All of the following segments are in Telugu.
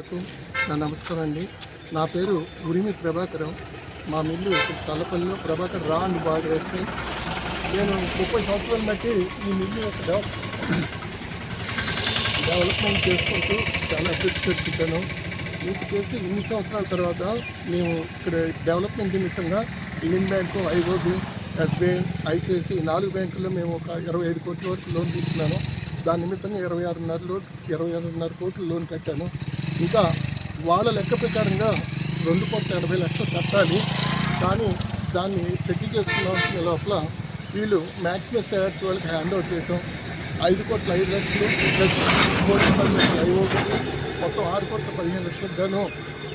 ప్రేక్షకులకు నా నమస్కారం అండి. నా పేరు ఉరిమి ప్రభాకరం. మా మిల్లు చల్లపల్లిలో ప్రభాకర్ రా అండ్ బాగా వేస్తే నేను ముప్పై సంవత్సరాలు బట్టి ఈ మిల్లు యొక్క డెవ- డెవలప్మెంట్ చేసుకుంటూ చాలా అభివృద్ధి చేసుకుంటాను. మీకు చేసి ఇన్ని సంవత్సరాల తర్వాత మేము ఇక్కడ డెవలప్మెంట్ నిమిత్తంగా Indian bank IOB SBI ICICI ఈ నాలుగు బ్యాంకుల్లో మేము ఒక ఇరవై ఐదు కోట్ల వరకు లోన్ తీసుకున్నాను. దాని నిమిత్తంగా ఇరవై ఆరున్నర లో ఇరవై ఆరున్నర కోట్లు లోన్ కట్టాను. ఇంకా వాళ్ళ లెక్క ప్రకారంగా రెండు కోట్ల ఎనభై లక్షలు కట్టాలి కానీ దాన్ని సెటిల్ చేసుకున్న లోపల వీళ్ళు మ్యాక్సిమం షేర్స్ వాళ్ళకి హ్యాండ్ అవుట్ చేయటం ఐదు కోట్ల ఐదు లక్షలు ప్లస్ కోట్ల పది లక్షలు ఐదు ఒకటి మొత్తం ఆరు కోట్ల పదిహేను లక్షలకు గాను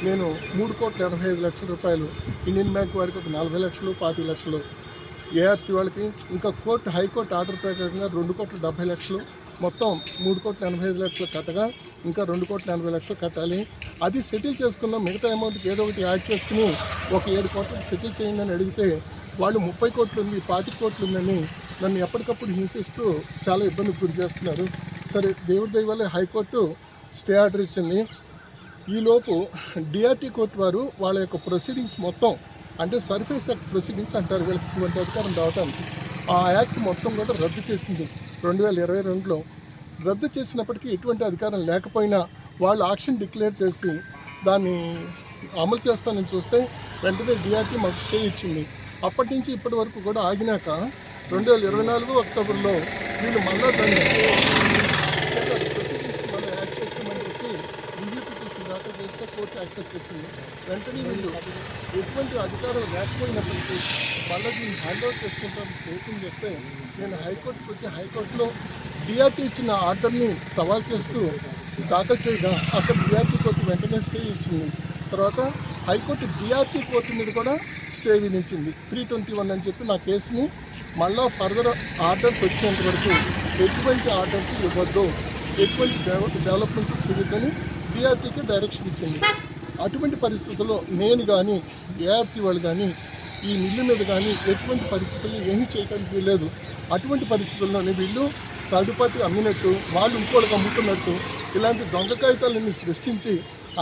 నేను మూడు కోట్ల ఎనభై ఐదు లక్షల రూపాయలు ఇండియన్ బ్యాంక్ వారికి ఒక నలభై లక్షలు పాతి లక్షలు. ఏఆర్సీ వాళ్ళకి ఇంకా కోర్టు హైకోర్టు ఆర్డర్ ప్రకారంగా రెండు కోట్ల డెబ్బై లక్షలు మొత్తం మూడు కోట్ల ఎనభై ఐదు లక్షలు కట్టగా ఇంకా రెండు కోట్ల ఎనభై లక్షలు కట్టాలి. అది సెటిల్ చేసుకున్న మిగతా అమౌంట్కి ఏదో ఒకటి యాడ్ చేసుకుని ఒక ఏడు కోట్లకు సెటిల్ చేయండి అని అడిగితే వాళ్ళు ముప్పై కోట్లు ఉంది పాతిక కోట్లు ఉందని నన్ను ఎప్పటికప్పుడు హింసిస్తూ చాలా ఇబ్బందికి గురి చేస్తున్నారు. సరే దేవుడి దయ వల్ల హైకోర్టు స్టే ఆర్డర్ ఇచ్చింది. ఈలోపు డిఆర్టీ కోర్టు వారు వాళ్ళ యొక్క ప్రొసీడింగ్స్ మొత్తం అంటే సర్ఫేస్ యాక్ట్ ప్రొసీడింగ్స్ అంటారు వీళ్ళకి ఇటువంటి అధికారం రావటానికి. ఆ యాక్ట్ మొత్తం కూడా రద్దు చేసింది. రెండు వేల ఇరవై రెండులో రద్దు చేసినప్పటికీ ఎటువంటి అధికారం లేకపోయినా వాళ్ళు ఆక్షన్ డిక్లేర్ చేసి దాన్ని అమలు చేస్తానని చూస్తే వెంటనే డిఆర్టీ మాకు స్టే ఇచ్చింది. అప్పటి నుంచి ఇప్పటి వరకు కూడా ఆగినాక రెండు వేల ఇరవై నాలుగు అక్టోబర్లో వీళ్ళు మళ్ళా దాన్ని ప్రొసీడింగ్స్ యాక్ట్ చేసుకోమని చెప్పి రివ్యూ పిటిషన్ దాఖలు చేస్తే కోర్టు యాక్సెప్ట్ చేసింది. వెంటనే వీళ్ళు ఎటువంటి అధికారం లేకపోయినప్పటికీ మళ్ళీ దీన్ని హ్యాండ్ అవుట్ చేసుకుంటాం ప్రయత్నం చేస్తే నేను హైకోర్టుకు వచ్చి హైకోర్టులో డిఆర్టీ ఇచ్చిన ఆర్డర్ని సవాల్ చేస్తూ దాఖలు చేయగా అక్కడ డిఆర్టీ కోర్టు వెంటనే స్టే ఇచ్చింది. తర్వాత హైకోర్టు డిఆర్టీ కోర్టు మీద కూడా స్టే విధించింది. త్రీ ట్వంటీ వన్ అని చెప్పి నా కేసుని మళ్ళా ఫర్దర్ ఆర్డర్స్ వచ్చేంత వరకు ఎటువంటి ఆర్డర్స్ ఇవ్వద్దు ఎటువంటి డెవలప్మెంట్ చేయొద్దని డిఆర్టీకి డైరెక్షన్ ఇచ్చింది. అటువంటి పరిస్థితుల్లో నేను కానీ ఏఆర్సీ వాళ్ళు కానీ ఈ మిల్లు మీద కానీ ఎటువంటి పరిస్థితుల్లో ఏమీ చేయడానికి వీల్లేదు. అటువంటి పరిస్థితుల్లోనే వీళ్ళు థర్డ్ పార్టీ అమ్మినట్టు వాళ్ళు ఇంకోళ్ళకి అమ్ముతున్నట్టు ఇలాంటి దొంగ కాగితాలన్నీ సృష్టించి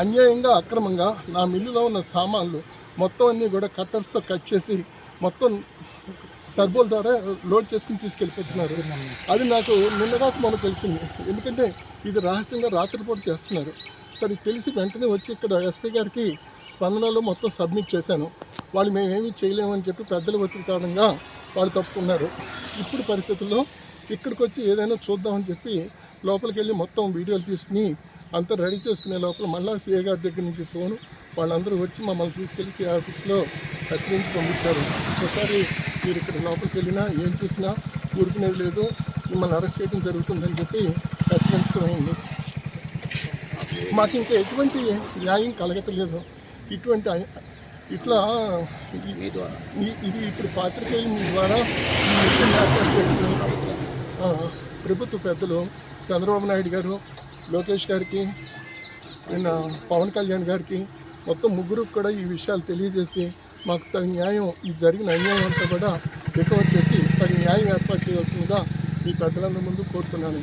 అన్యాయంగా అక్రమంగా నా మిల్లులో ఉన్న సామాన్లు మొత్తం అన్నీ కూడా కట్టర్స్తో కట్ చేసి మొత్తం టర్బోల ద్వారా లోడ్ చేసుకుని తీసుకెళ్ళిపోతున్నారు. అది నాకు నిన్నగాక మనకు తెలిసింది. ఎందుకంటే ఇది రహస్యంగా రాత్రిపూట చేస్తున్నారు. సరే తెలిసి వెంటనే వచ్చి ఇక్కడ ఎస్పీ గారికి స్పందనలో మొత్తం సబ్మిట్ చేశాను. వాళ్ళు మేమేమీ చేయలేమని చెప్పి పెద్దలు ఒత్తిడి కారణంగా వాళ్ళు తప్పుకున్నారు. ఇప్పుడు పరిస్థితుల్లో ఇక్కడికి వచ్చి ఏదైనా చూద్దామని చెప్పి లోపలికి వెళ్ళి మొత్తం వీడియోలు తీసుకుని అంతా రెడీ చేసుకునే లోపల మళ్ళా సీఏ గారి దగ్గర నుంచి ఫోను వాళ్ళందరూ వచ్చి మమ్మల్ని తీసుకెళ్ళి సీఏ ఆఫీస్లో హెచ్చరించి పంపించారు. ఒకసారి మీరు ఇక్కడ లోపలికి వెళ్ళినా ఏం చేసినా ఊరుకునేది లేదు. మిమ్మల్ని అరెస్ట్ చేయడం జరుగుతుందని చెప్పి హెచ్చరించడం అయింది. మాకు ఇంకా ఎటువంటి న్యాయం కలగట్లేదు. ఇటువంటి ఇట్లా ఇది ఇప్పుడు పాత్రికేయుల మీ ద్వారా ప్రభుత్వ పెద్దలు చంద్రబాబు నాయుడు గారు లోకేష్ గారికి నిన్న పవన్ కళ్యాణ్ గారికి మొత్తం ముగ్గురికి కూడా ఈ విషయాలు తెలియజేసి మాకు తగిన న్యాయం ఈ జరిగిన అన్యాయం అంతా కూడా రికవర్ చేసి తగిన న్యాయం ఏర్పాటు చేయవలసిందిగా మీ పెద్దలందరి ముందు కోరుతున్నాను.